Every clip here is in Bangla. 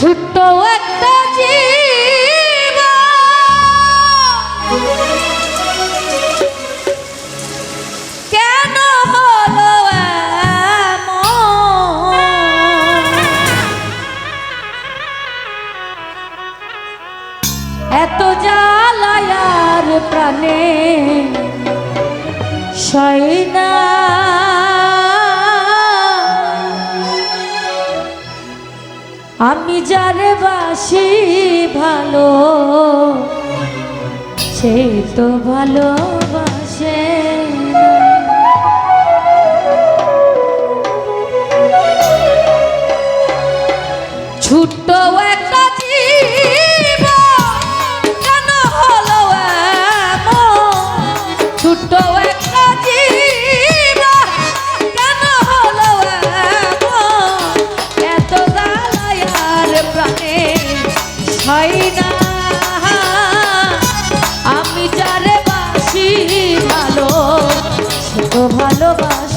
ছোট্ট একটা জীব কেন হলো এত জ্বালায়ার প্রাণে সয়ে আমি যারে বাসি ভালো সে তো ভালোবাসে ছুট্ট love us.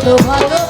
ভালো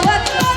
ছোট্ট